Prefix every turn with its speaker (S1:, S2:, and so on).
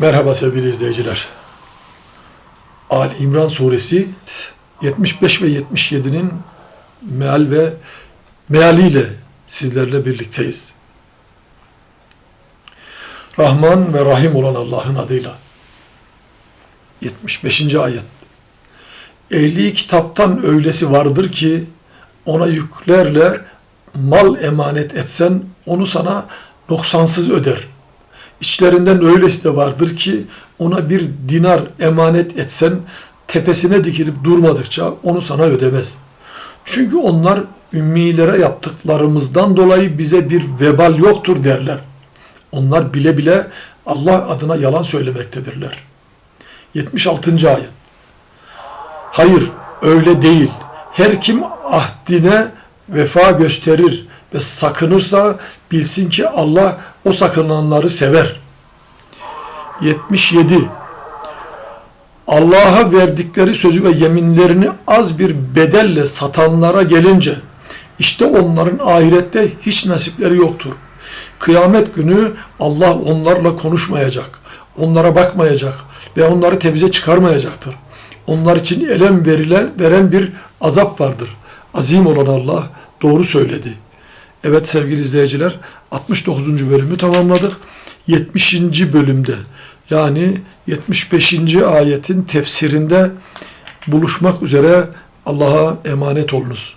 S1: Merhaba sevgili izleyiciler. Ali İmran suresi 75 ve 77'nin meal ve mealiyle sizlerle birlikteyiz. Rahman ve Rahim olan Allah'ın adıyla. 75. ayet. Ehli kitaptan öylesi vardır ki ona yüklerle mal emanet etsen onu sana noksansız öder. İçlerinden öylesi de vardır ki ona bir dinar emanet etsen tepesine dikilip durmadıkça onu sana ödemez. Çünkü onlar ümmilere yaptıklarımızdan dolayı bize bir vebal yoktur derler. Onlar bile bile Allah adına yalan söylemektedirler. 76. ayet. Hayır öyle değil. Her kim ahdine vefa gösterir ve sakınırsa bilsin ki Allah o sakınanları sever. 77. Allah'a verdikleri sözü ve yeminlerini az bir bedelle satanlara gelince işte onların ahirette hiç nasipleri yoktur. Kıyamet günü Allah onlarla konuşmayacak, onlara bakmayacak ve onları temize çıkarmayacaktır. Onlar için elem verilen, veren bir azap vardır. Azim olan Allah doğru söyledi. Evet sevgili izleyiciler 69. bölümü tamamladık. 70. bölümde yani 75. ayetin tefsirinde buluşmak üzere Allah'a emanet olunuz.